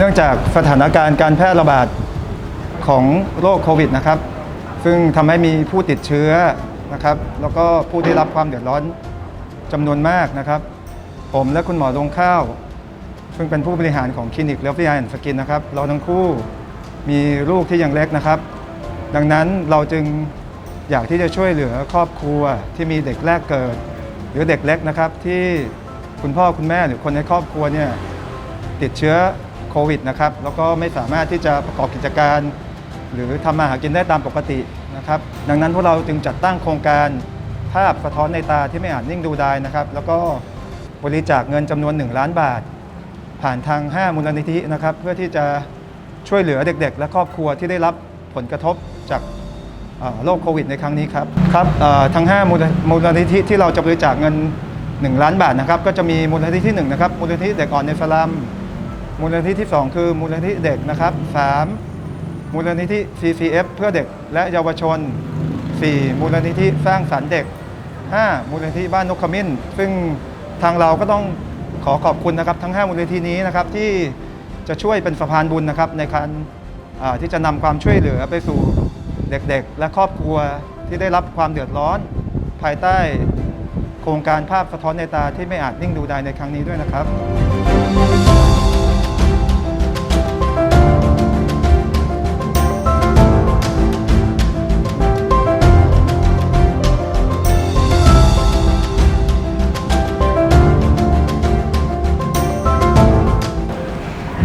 เนื่องจากสถานการณ์การแพร่ระบาดของโรคโควิดนะครับ ซึ่งทำให้มีผู้ติดเชื้อนะครับ แล้วก็ผู้ได้รับความเดือดร้อนจำนวนมากนะครับ ผมและคุณหมอดวงข้าว ซึ่งเป็นผู้บริหารของคลินิกเลฟลี่ไอแอนสกินนะครับ เราทั้งคู่มีลูกที่ยังเล็กนะครับ ดังนั้นเราจึงอยากที่จะช่วยเหลือครอบครัวที่มีเด็กแรกเกิด หรือเด็กเล็กนะครับที่คุณพ่อคุณแม่หรือคนในครอบครัวเนี่ยติดเชื้อ โควิดนะครับแล้วก็ไม่สามารถที่จะประกอบกิจการ หรือทำมาหากินได้ตามปกตินะครับดังนั้นพวกเราจึงจัดตั้งโครงการภาพสะท้อนในตาที่ไม่อาจนิ่งดูได้นะครับ แล้วก็บริจาคเงินจำนวน 1 ล้านบาท ผ่านทาง 5 มูลนิธินะครับ เพื่อที่จะช่วยเหลือเด็กๆ และครอบครัวที่ได้รับผลกระทบจากโรคโควิดในครั้งนี้ครับครับทั้ง 5 มูลนิธิที่เราจะบริจาคเงิน 1 ล้านบาทนะครับ ก็จะมีมูลนิธิที่1นะครับมูลนิธิเด็กอ่อนในสลัม มูลนิธิที่ 2 คือมูลนิธิเด็กนะครับ 3 มูลนิธิ CCF เพื่อเด็กและเยาวชน 4 มูลนิธิสร้างสรรค์เด็ก 5 มูลนิธิบ้านนกขมิ้น ซึ่งทางเราก็ต้องขอขอบคุณนะครับทั้ง 5 มูลนิธินี้นะครับที่จะช่วยเป็นสะพานบุญนะครับในการที่จะนำความช่วยเหลือไปสู่เด็กๆ และครอบครัวที่ได้รับความเดือดร้อน ภายใต้โครงการภาพสะท้อนในตาที่ไม่อาจนิ่งดูได้ในครั้งนี้ด้วยนะครับ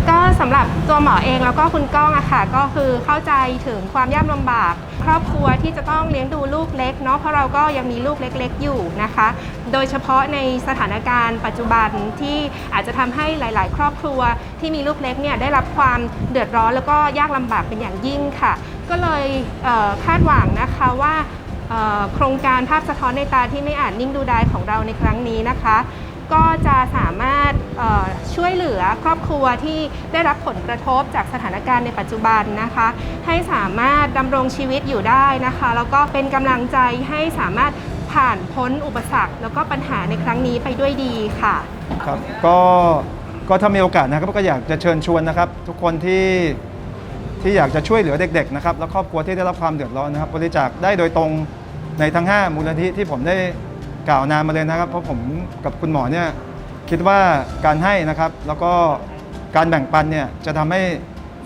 ก็สำหรับตัวหมอเองแล้วก็คุณก้องอะค่ะ ก็คือเข้าใจถึงความยากลำบาก ครอบครัวที่จะต้องเลี้ยงดูลูกเล็กเนาะเพราะเราก็ยังมีลูกเล็กๆอยู่นะคะ โดยเฉพาะในสถานการณ์ปัจจุบันที่อาจจะทำให้หลาย ๆ ครอบครัวที่มีลูกเล็กเนี่ยได้รับความเดือดร้อนแล้วก็ยากลำบากเป็นอย่างยิ่งค่ะ ก็เลยเคาดหวังนะคะว่าโครงการภาพสะท้อนในตาที่ไม่อาจนิ่งดูได้ของเราในครั้งนี้นะคะ ก็จะสามารถช่วยเหลือครอบครัวที่ได้รับผลกระทบจากสถานการณ์ในปัจจุบันนะคะ ให้สามารถดำรงชีวิตอยู่ได้นะคะ แล้วก็เป็นกำลังใจให้สามารถผ่านพ้นอุปสรรค แล้วก็ปัญหาในครั้งนี้ไปด้วยดีค่ะครับก็ก็ถ้ามีโอกาสนะครับก็อยากจะเชิญชวนนะครับ ทุกคนที่ที่อยากจะช่วยเหลือเด็กๆนะครับและครอบครัวที่ได้รับความเดือดร้อนนะครับ บริจาคได้โดยตรงในทั้ง 5 มูลนิธิที่ผมได้ กล่าวนานมาเลยนะครับ เพราะผมกับคุณหมอเนี่ยคิดว่าการให้นะครับ แล้วก็การแบ่งปันเนี่ยจะทำให้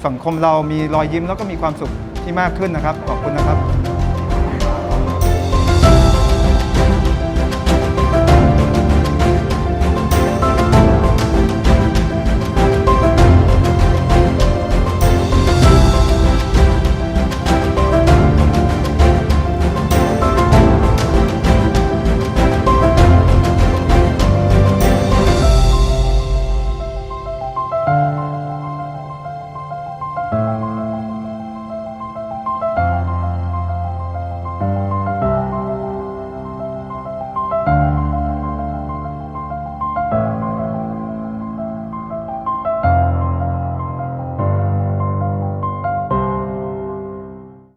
สังคมเรามีรอยยิ้มแล้วก็มีความสุขที่มากขึ้นนะครับ ขอบคุณนะครับ